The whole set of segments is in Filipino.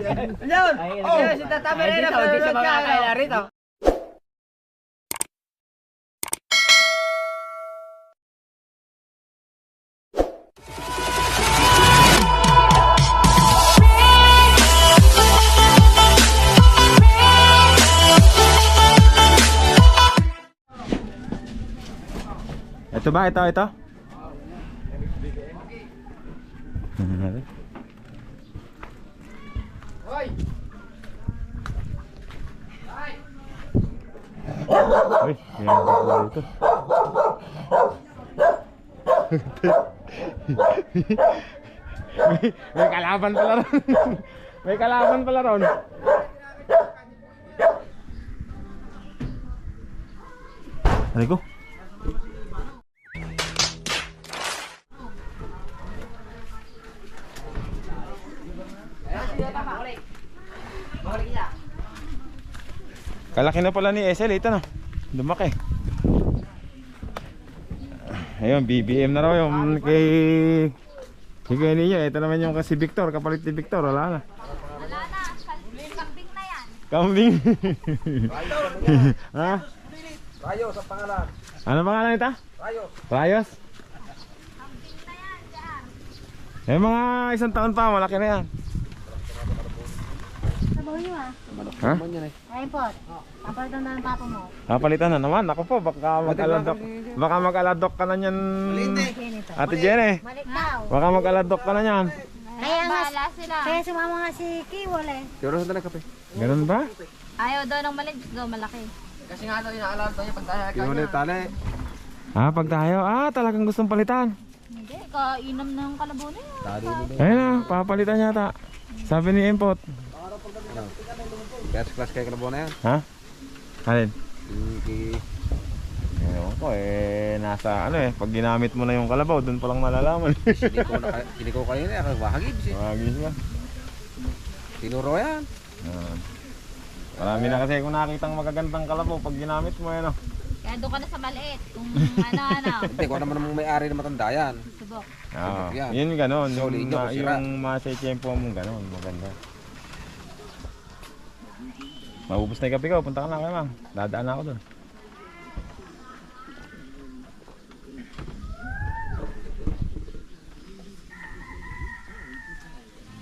Ay, Oh! Si Tata Merena, pinanood ka, ano? rito. Ito ba? Ito, ito? Uy, yan ako dito. may, may kalaban pala ron. may kalaban pala ron. Aray ko. Kalaki na pala ni SL ito na. Lumaki. Ayun, BBM na raw yung kay Sige ninyo, ito naman yung kasi Victor, kapalit ni Victor, wala na. Wala na, kambing na yan. Kambing. ha? Rayos ang pangalan. Ano pangalan nito? Rayos. Rayos? Kambing na yan, dyan. Eh mga isang taon pa, malaki na yan. Sabaw nyo ah. Ha? Ayun po. Papalitan na ng papa mo. Kapalitan na naman. Ako po, baka mag-aladok. Baka mag-aladok ka na niyan. Ate Jenny. Baka mag-aladok ka na niyan. Kaya nga, sila. Kaya sumama nga si Kiwol eh. Ganun ba? Ayaw daw ng maliit, daw malaki. Kasi nga daw, inaalam daw niya pag ka niya. tali. Ah, pag tayo, ah, talagang gustong palitan. Hindi, kainom ng kalabo na yan. Ayun na, papalitan yata. Sabi ni Impot. First class kay Kalabo na yan. Ha? Alin? Hindi. Ewan ko eh, nasa ano eh, pag ginamit mo na yung kalabaw, doon pa lang malalaman. Hindi ko, naka, hindi ko kayo na. Bahagib siya. Magis ba? Tinuro yan. Ah. Marami na kasi kung nakitang magagandang kalabaw pag ginamit mo yan. Oh. Kaya doon ka na sa maliit. Kung ano, ano. Hindi ko naman namang may-ari na matanda yan. Subok. Ah, Yan. yun ganon, yung, yun, sira. yung masay-tiyempo mong ganon, maganda. Maubos na yung kape ko, punta ka na kay ma'am. Dadaan na ako doon.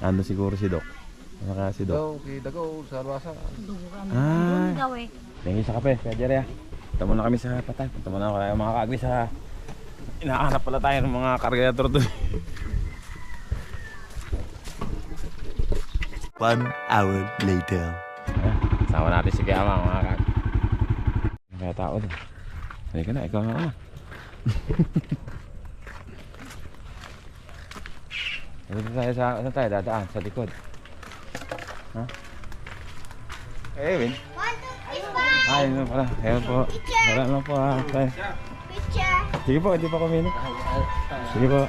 Ando siguro si Doc. Ano kaya si Doc? Daw, kay Dagaw, sa Luasa. Ay, daw eh. tingin sa kape, kaya Jerry ah. Punta muna kami sa patay. Punta muna kami mga kaagri sa... Inaanap pala tayo ng mga kargator doon. One hour later. Sama natin si Kiyama mga kag. Kaya tao doon. Halika na, ikaw na una. Dito tayo sa, saan tayo dadaan? Sa likod. Ha? Eh, Win. Ay, yun pala. Ayun po. Wala lang po ha. Tayo. Sige po, hindi pa kami Sige po.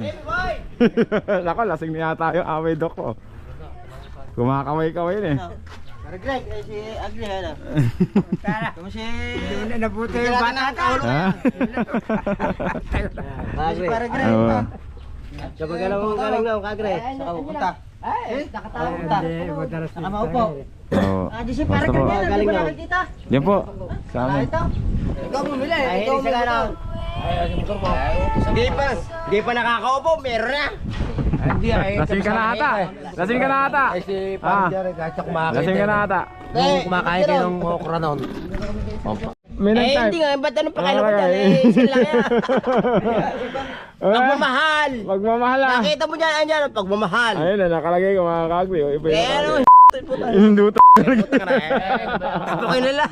Nako, lasing niya tayo. Away dok ko. Kumakamay-kamay na eh. Greg, eh, si Agri, ano? Kung si... na nabuti yung bata ka. Ha? Si para Greg. Sa pagalaw mo galing na, kagre. Saka pupunta. Eh, nakatawa punta. Saka maupo. Oo. Ah, di si para. Greg, galing na. Yan po. Sa amin. Ikaw bumili, ikaw bumili. Hindi pa, hindi pa nakakaupo, meron na. Hindi ay. Lasing ka na ata. Lasing ka na ata. Ay si. Pandiar, kahit siya kumakain. Lasing ka na ata. Nung kumakain kayo ng okra noon. Eh, hindi nga, ba't ano pa kailan ko dyan? Eh, isa lang yan. Pagmamahal. Pagmamahal ah. Nakita mo dyan, andyan, pagmamahal. Ayun na, nakalagay ko mga kagwi. Iba Eh, yung ano, kagwi. puta. Yung duto. Gusto ko nila.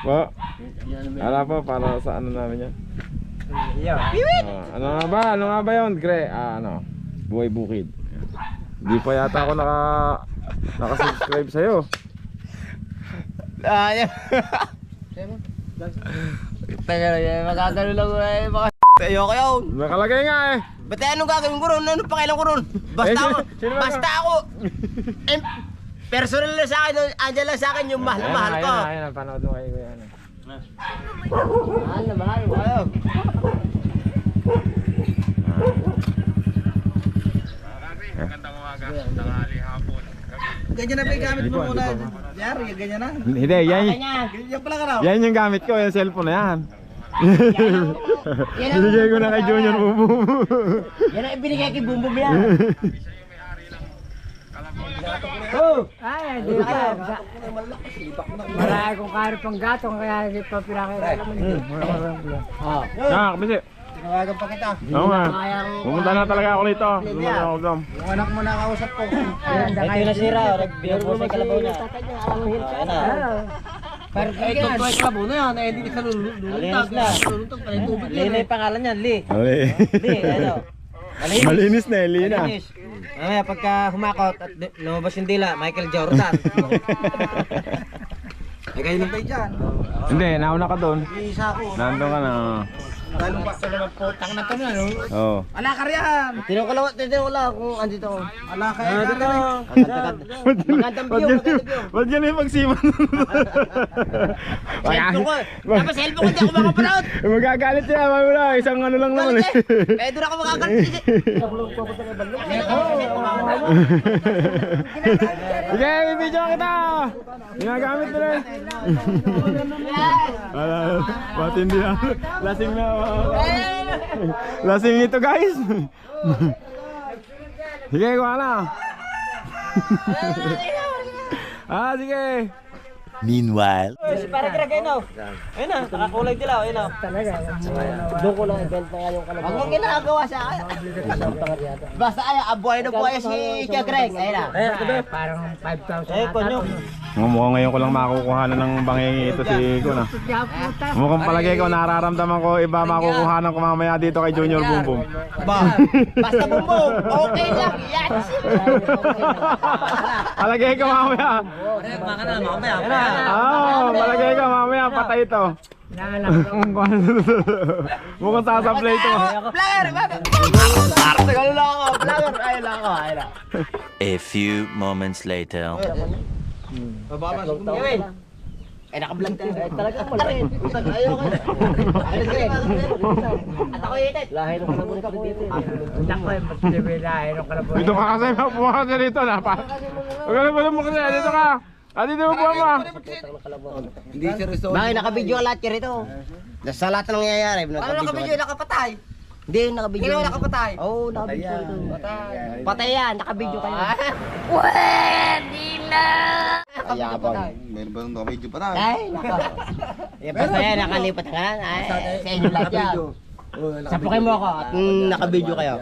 Po. Ala po, para sa ano namin yan. Ah, ano nga ba? Ano nga ba yun, Gre? Ah, ano? Buhay bukid. Hindi pa yata ako naka naka-subscribe sa'yo. Ah, yan. Taga na yan, magagano lang eh, baka Ayoko yun. Nakalagay nga eh. Ba't anong gagawin ko ron? Ano pakailan ko ron? Basta Eh, sino- ako, basta ako. Personal na sa akin, andyan lang sa akin yung mahal na mahal ko. Ayan, ayan, panood mo kayo. Ayan. Mahal na mahal. Ayaw. Ganyan na ba yung gamit mo muna? Yari, ganyan na. Hindi, yan. Yan pala ka raw. yan yung gamit ko, yung cellphone na yan. Binigay ko na kay Junior Bubu. Yan ang ibinigay kay Bumbum yan. Oh! Ay, di ba? Marami kong kari pang gatong kaya hindi pa pinakailangan. Oh. Ah, kasi. Tinawagan pa kita. Oo nga. Pumunta na talaga ako rito. Pumunta na ako. Yung anak mo nakausap ko. Ito yung nasira. Nagbinubuo sa kalabaw niya. Ayan na. Pero ito to ay kabo na yan, eh hindi ka lulutang. Malinis na. Lulutang pa rin tubig Lee na yung pangalan niyan, Lee. Mali. Lee, ano? Malinis. Malinis na, Elina. Malinis. Mamaya pagka humakot at di- lumabas yung dila, Michael Jordan. Ay, kayo lang tayo dyan. Hindi, nauna ka doon. Isa ako. Nandun ka na. Lalo pa. Putang na to na, no? Oo. Ala ka riyan. Tinong ko lang, tinong ko lang kung andito ako. Ala ka riyan. Magandang view, magandang view. Ba't yan yung ko. Tapos cellphone ko, hindi ako makapanood. Magagalit siya, mamula. Isang ano lang naman eh. Kaya doon ako makakalit. Sige, bibidyo kita! Ginagamit mo rin. Wala, matindi na. Lasing na. Lasing ito guys. Sige, kuha na. ah, sige. Meanwhile, Si para Greg, ayun o. Ayun na, nakakulay dilaw, ayun o. Talaga. Doon ko lang event na yung kalabaw. Huwag mong ginagawa sa akin. Basta ay, abuhay na buhay si Kuya Greg. Ayun na. Eh, parang 5,000 Eh, konyo. Mukhang ngayon ko lang makukuha na ng bangingi ito si Iko na. Mukhang palagay ko, nararamdaman ko iba makukuha ko mamaya dito kay Junior. Ba, basta bumbong, okay lang. Yan. Palagay ko mamaya. Ah, palagay ko mamaya patay ito. Mukhang sasablay ito. Vlogger? Tagal lang ako, vlogger. Lang ako, lang. a few moments later. Gawin. Eh, naka-vlog tayo. Eh, talaga ako ko. Ka rin. At ako itit. Lahi ng kalabon ka po dito. Nako, eh, mas libilahin ng kalabaw. Dito ka kasi, mapuha ka dito na. Huwag ka mo kasi, dito ka. Ah, dito mo buha mo. Bakit nakabidyo ka lahat rito? Sa lahat ng nangyayari. Ano nakabidyo? Nakapatay? Hindi, nakabidyo. Hindi nakapatay? Oo, oh, nakabidyo. Patay. Patay yan, nakabidyo kayo. Pwede na! Ayabang. Meron ba nung nakabidyo pa tayo? Ay, nako. Eh, basta yan, nakalipat ka na. Ay, sa inyo lahat yan. Sapukin mo ako at mm, nakabidyo kayo.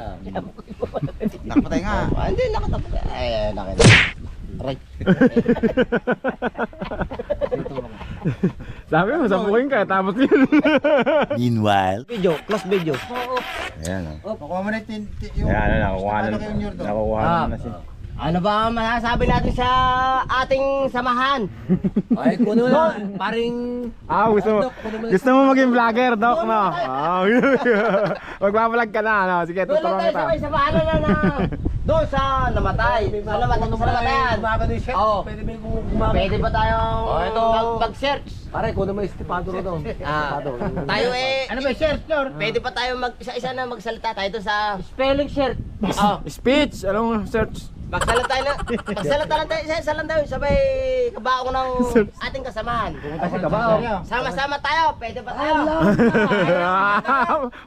Nakapatay nga. Ah, Hindi, nakatapos. Ay, ay, nakita. Aray. Sabi mo, sapukin ka, tapos yun. Meanwhile, Video, close video. Ayan o. Nakuha mo na yung tin- tin- yung... Ayan, nakukuha na. Ano to? Nakukuha na na siya. Ano ba ang masasabi natin sa ating samahan? Ay, kuno na. Paring Ah, gusto mo, gusto mo maging vlogger, Doc, no? Ah, magbablog ka na, no? Sige, Doon lang tayo kita. sabay samahan na na. Doon sa namatay. Sa namatay, sa namatayan. Oo. Pwede ba yung? Pwede ba tayong Oh, ito. mag- mag-search? Pare, kuno mo estipado ro to. Ah, tayo eh. Ano ba search, Lord? Pwede pa tayo mag isa-isa na magsalita tayo doon sa spelling search. Oh, Speech, alam mo, search. Magsalita tayo na. Magsalita lang tayo isa-isa lang tayo sabay kabaong ng ating kasamahan. Kasi kabaw. Sama-sama tayo, pwede pa tayo. Paano?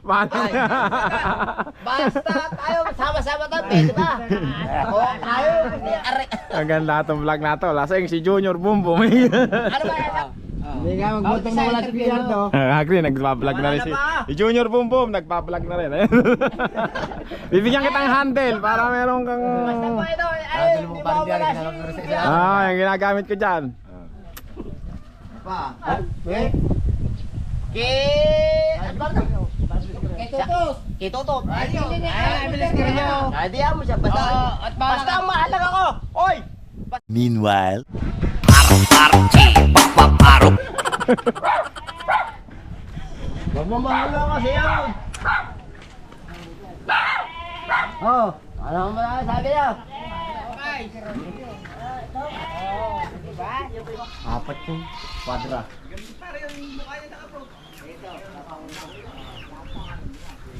Basta tayo, sama-sama tayo, pwede ba? O, tayo. Ang ganda itong vlog na to. Lasing si Junior Boom. ano ba yan? Hindi nga magbutong mo wala si Piardo. Agri, nagpa-vlog na rin si, si Junior Boom Boom. Nagpa-vlog na rin. Ayan. Bibigyan kitang handle para meron kang... Basta po ito, ay, di ba wala si... Ah, yung ginagamit ko dyan. Pa. Ki... Ano ba ito? Kitutos. Ay, bilis ka rin yun. Ay, di mo siya. Basta, basta ang mahalaga ko. Oy! meanwhile, Magmamahal lang kasi yan. Oh, ano ang sabi niya? Apat yung kwadra.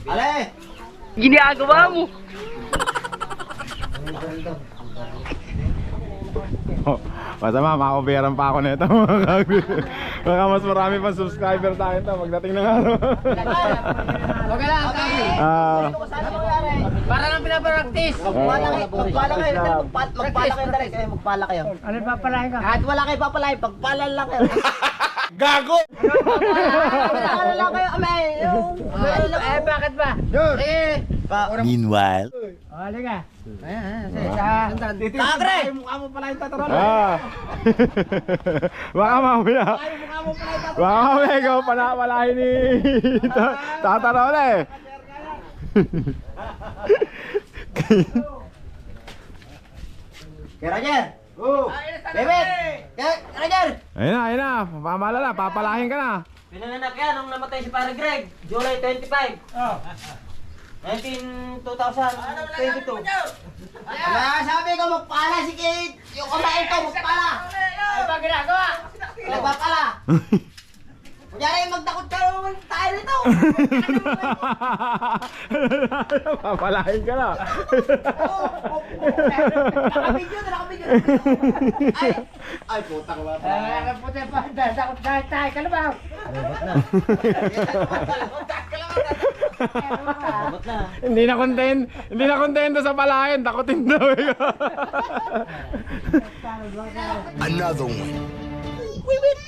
Ale! Oh, masama, makakuberan pa ako nito mga kagri. Baka mas marami pang subscriber sa akin to pagdating ng araw. Okay lang, kami. Ah? Para lang pinapractice. Magpala kayo, magpala kayo, magpala, magpala kayo direct, kayo magpala kayo. Ano pa pala ka? Kahit wala kayo papalain, pagpala lang kayo. Gago! Pagpala lang kayo, amay. Eh, bakit ba? Eh, Meanwhile. O, halika. Kagre! ah. Baka mamaya. Baka mamaya ikaw panapalahin ni Tataro eh. Kaya Roger! Bebet! Kaya Roger! Ayun na, ayun na. Pamalala, papalahin ka na. Pinanganak yan nung namatay si Pare Greg, July 25. Oh. 19, 2022. Kaya sabi ko magpala si Kate. Yung kumain ko, magpala. Ano ba ginagawa? Nagpapala. Kunyari magtakot ka naman tayo nito. papalahin ka na. Nakabidyo na, nakabidyo. Ay, ay puta ko ba? Eh, ano po tayo pa? Takot tayo tayo ka na ba? Abot na. hindi na content, hindi na contento sa palahin, takutin daw. Another one. Wiwit.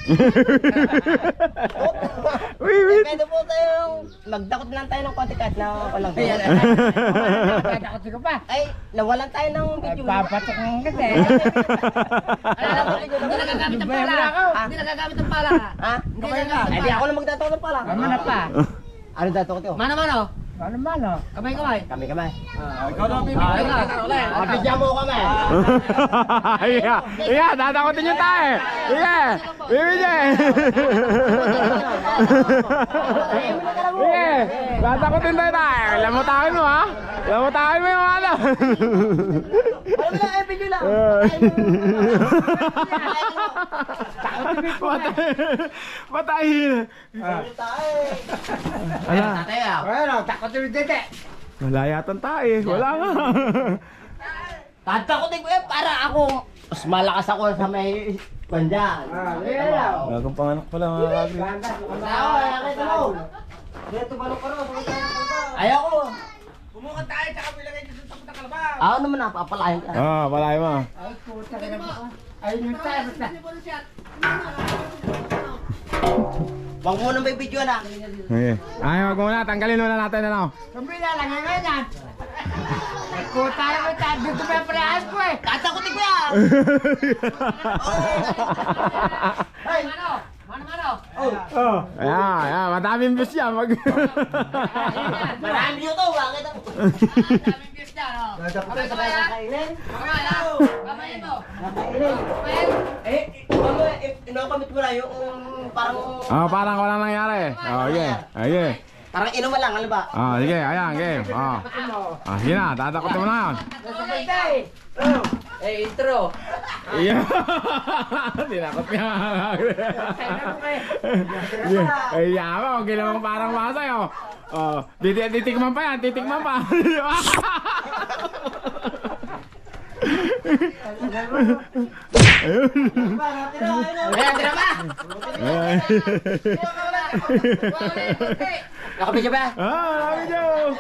Pwede po tayong magdakot lang tayo ng konti kahit na walang Ayan, takot ko pa. Ay, nawalan tayo ng video. Papatok ng kasi. Hindi nagagamit ng pala. Hindi nagagamit ng pala. Ha? Hindi nagagamit Ay, di ako lang magdatakot ng pala. Mano na pa. Ano datakot ko? Mano mano. Mano mano. Kamay kamay. Kami kamay. Ikaw na, Bibi. Ah, ikaw. Mabigyan mo kami. Iya, iya, tatakotin yung tayo. Iya, bibig niya eh. Iya, tatakotin tayo tayo. Lamutakin mo ha. Lamutakin mo yung ano. Alam mo lang, eh, video lang. Patay. Patayin. Ala, Tayo. Bueno, takot yung dete. wala yatang tayo. Wala nga. Tatakotin ko eh, para ako, mas malakas ako sa may bandyan. Bagong panganak pala mga kagri. Ako, nakita mo. Bumukad tayo, tsaka bilagay dito sa tapos ng kalabaw. Ako naman napapalayan ka. Ah, palay mo. Ay, puta ka na ba? Ayun yung tayo, basta. Huwag mo nang may video na. Okay. Ay, wag muna. Tanggalin muna natin ano. Kumbila lang yung ganyan. Puta na tayo? Dito yung parehas ko eh? Tatakotin ko yan. Ay, Mano? Oh. Ayan, ayan. Madaming views yan. Mag... marami yun to. Bakit ako? Daming views dyan, oh. Sabay sabay kakainin. Kamay lang. Kamay mo. Kakainin. Well, Eh, ano, inokamit mo na yung parang... oh, parang walang nangyari. Oh, sige. Okay. Parang inuman lang, ano ba? Oh, sige. Ayan, game. Oh. Ah, sige na. Tatakotin mo na nasabay tayo. Eh, intro. Iya. Tinakot niya. Ay, yawa. Huwag naman parang masay, oh. Oh, titik titikman pa yan. Titikman pa. Ayun. Tira? Ay. Nakabidyo ba? Ah, marami dyan.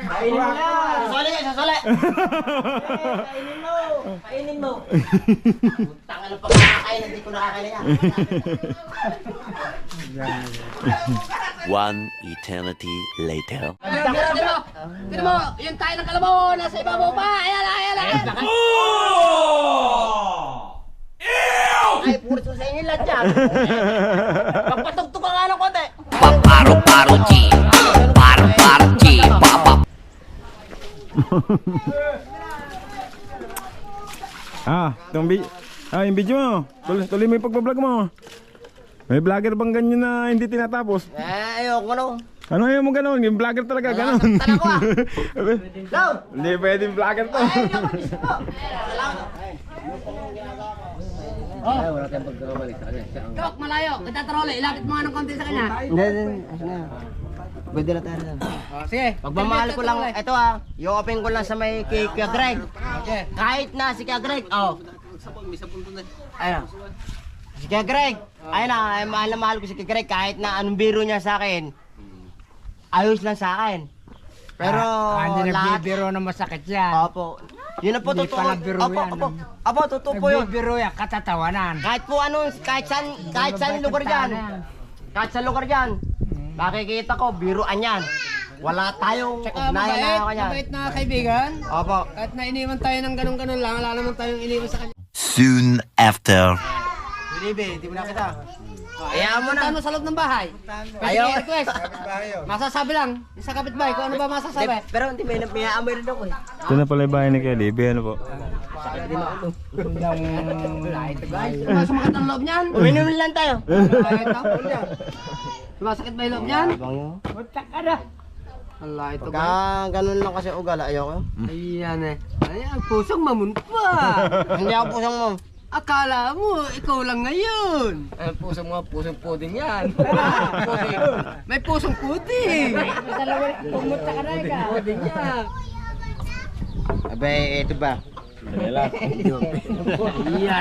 Kainin mo na. Sasole ka, sasole. Eh, Kainin mo. Kainin mo. Tanga ng pagkakakain, hindi ko nakakain yan. One eternity later. Tino mo, yung tayo ng kalabaw, nasa ibabaw pa. Ayan, ayan, ayan. Ay, puro sa inyo lahat yan. Pagpatugtog ka nga ng konti. Paro-paro G. Paro-paro G. Papa. Ah, itong bi ah, yung video mo. Tuloy, tuloy mo yung pagbablog mo. May vlogger bang ganyan na hindi tinatapos? Eh, ayoko no. Ano ayaw mo ganun? Yung vlogger talaga, ganun. Nasaktan ako, ah. Loud! Hindi pwedeng vlogger to. Ay, ayoko. Salamat. Ay, ano pong ginagawa ko? Tok, malayo. Kita trole. Ilapit mo nga ng konti sa kanya. Hindi, hindi. Pwede na tayo. Oh, sige. Pagmamahal ko lang, ito ah, i-open ko lang sa may kay Kuya Greg. Kahit na si Kuya Greg, oh. Ayun. Si Kuya Greg, ayun na, ay mahal na mahal ko si Kuya Greg kahit na anong biro niya sa akin. Ayos lang sa akin. Pero Ah, hindi lahat, nagbibiro na masakit yan. opo. Yun na po Hindi totoo. pala biro Opo, yan. opo. Opo, totoo po yun. Nagbibiro yan, katatawanan. Kahit po anong, kahit saan, kahit saan lugar dyan. Kahit sa lugar dyan. Nakikita ko, biruan yan. Wala tayong Tsaka ugnayan na mabait, kanya. mabait na kaibigan. Opo. Kahit na iniwan tayo ng ganun-ganun lang, wala naman tayong iniwan sa kanya. Soon after. Binibe, hindi mo na kita. Kaya mo na. Punta mo sa loob ng bahay. Pwede Ayaw. kayo request. Masasabi lang, sa kapitbahay, kung ano ba masasabi. Pero hindi, may, may aamoy rin ako eh. Ito na pala yung bahay ni Kuya Libby. Ano po? Guys, sumakit ang loob niyan. Uminom lang tayo. Sumasakit ba yung loob niyan? Punta ka na. Allah, ito Pagka ba? ganun lang kasi ugal, ayoko. Ayan eh. Ay, ang pusong mamunpa. hindi ako pusang mo. Akala mo, ikaw lang ngayon. Ang pusong mga pusong puding yan. puding. May pusong puding. Pumunta ka na ikaw. Puding yan. Abay, ito ba? Ayan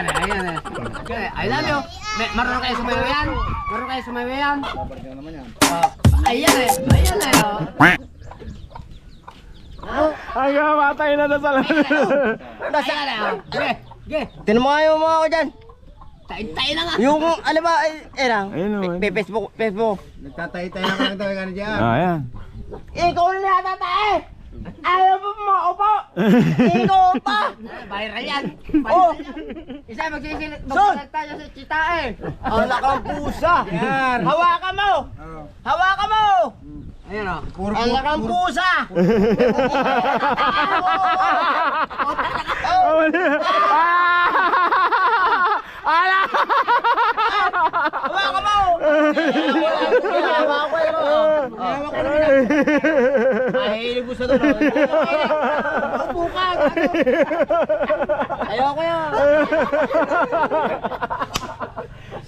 eh, ayan eh. Okay, I love you. May, marunong kayo sumayaw yan? Marunong kayo sumayaw yan? Oh, ayan eh, ayan eh. Oh. Ay, matay na na sa Ayan eh. Oh. Ge, ge. Tinan mo nga yung mga ako dyan. Tayo-tayo na nga. Yung, ano ba, ay, eh lang. Ayun naman. Pe- Facebook, Facebook. Nagtatay-tay na kami tayo gano'n dyan. Ah, ayan. Ikaw na natatae! Ayaw mo maupo! Ikaw pa! Viral yan. Oh! Isa magsisilip tayo sa chita eh. Ala kang pusa! Yan. Hawakan mo! Hawakan mo! Ayan o. Puro Ala kang pusa! Oh, wala. Ah! Ala! Hawakan mo! Hawakan ko yun! Ko naman! Mahilig mo sa doon! Bukan! Ayoko yun!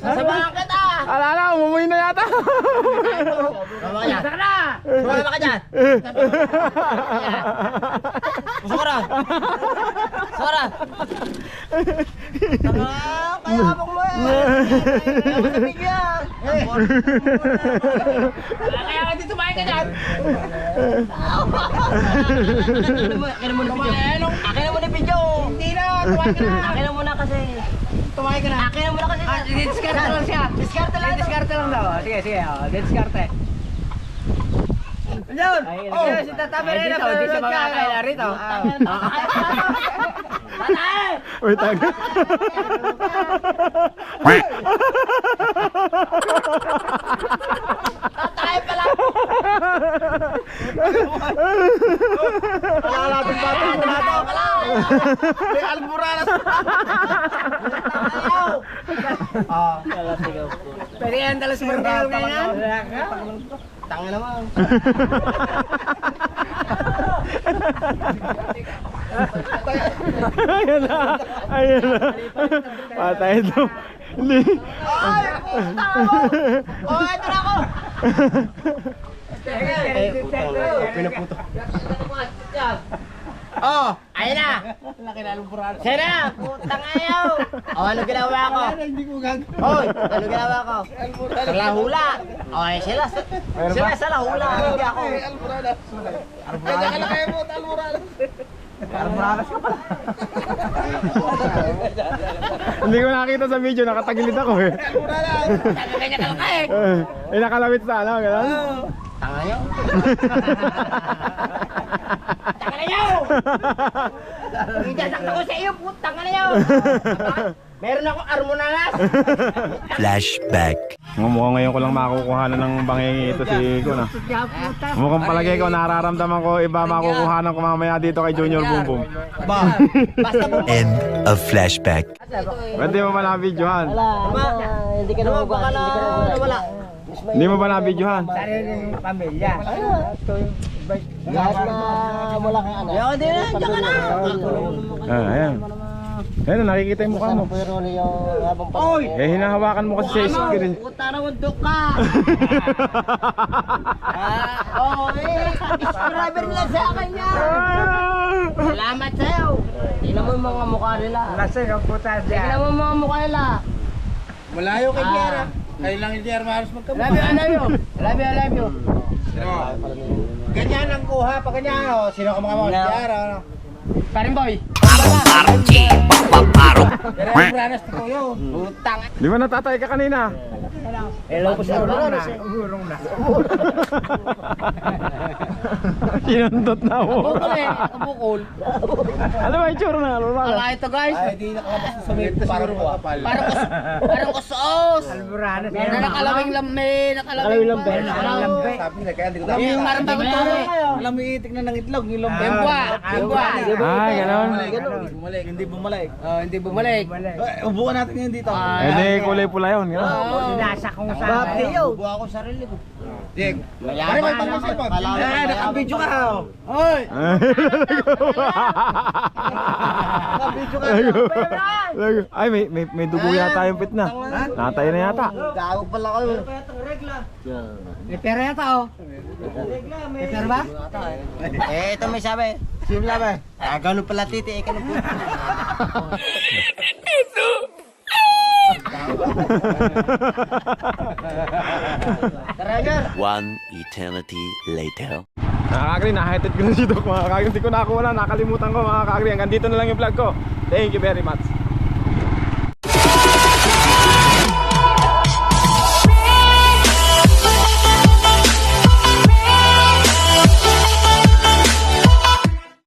Sasabahan kita! Ala na, umumoy na yata. Tama ka dyan! Sumama ka dyan! Sumara! Sumara! Tama! Kaya habang mo eh! Kaya ka dito kumain ka dyan. Akin na video! Akin mo na video! Hindi na, kumain ka na. Akin na kasi! Kumain ka na. Akin na kasi! Ah, didiskarte lang siya. Diskarte lang! Didiskarte lang daw. Sige, sige. Oh, didiskarte. Ayun! Oh! Si Tata Pereira, pwede sa mga kaila rito. Patay! Wait, tag. Patay pala! Alalating bata ko na ito. May almoranas. Ayaw! Pwede yan dala sa barangay ngayon. Tanga naman! Ayan na. Ayan na. Patay ito. Ay! Puta ako! Oh, ito na ako! Eh, puta ko. Pinaputo. Oh, ayun na! Siya na! Putang ayaw! Oh, ano ginawa ko? Hindi ko gag. Hoy, ano ginawa ko? Sa lahula! Oh, eh, sila, sila sa lahula, hindi ako. Almoranas. Ay, nakalakay mo. Almoranas. Hindi ko nakita sa video, nakatagilid ako eh. Almoranas. Kanya ka lang eh. Nakalawit sa ano, gano'n? Tanga nyo! Tanga na ko sa iyo, putang na nyo! Meron ako armonalas! Flashback. Mukhang ngayon ko lang makukuhanan ng bangingi ito si Iko na. Mukhang palagay ko, nararamdaman ko iba makukuhanan ko mamaya dito kay Junior mo End of flashback. Pwede mo ba na-videohan? Ma, hindi ka na baka na wala. Hindi mo ba na-videohan? Sariling pamilya. Lahat na wala kang ano. Yo, hindi na, diyan ka na. Ah, ayan. Ayun, nakikita yung mukha mo. Pero yung habang pa. Oy! Eh, hinahawakan mo kasi sa screen. eh. Puta na undok ka! Oo, eh. Subscriber nila sa akin yan. Salamat sa'yo! Tingnan mo yung mga mukha nila. Lasing ang puta Tingnan mo yung mga mukha nila. Malayo kay Piera. Kayo lang yung Piera mahalos magkamukha. Love you, I love you! Love you, I love you! Ganyan ang kuha pa ganyan. Oh. Sino ka mga mga Piera? Ano? Parin boy! Pero yung branas ko yun. Utang! Di ba natatay ka kanina? Hello po sa Urong na! Urong na! Sinundot na mo. Bukol eh! Kabukol! Ano ba yung tsura na? Ano ba? Ala ito guys! Ay, di nakalabas sa may parang kapal. Parang kus parang kusos! Alburanas! Na nakalawing lambe! Nakalawing lambe! Nakalawing lambe! Sabi na kaya hindi ko Yung parang bagong turo! Alam mo itik na ng itlog. Yung! Yung buwa! Ay, gano'n. Bumalik. Hindi bumalik. Oh, hindi bumalik! Eh, Ubukan natin ngayon dito. Eh, di kulay pula yun. Gano'n. Sinasa kong sana! Buha ko sarili ko. Mayaman Pare, Eh, nakabidyo ka. oh. Hoy! Ay, may, may, may dugo yata yung pit na. Natay na yata. Gago pala kayo. May pera yata oh! May pera ba? Eh, ito may sabi. Sino sabi? Ah, ganun pala titi. Eh, ganun po. One eternity later. Mga kakri, nakahitit ko na Doc mga kakri. Hindi ko nakakuha na, nakalimutan ko mga kakri. Hanggang dito na lang yung vlog ko. Thank you very much.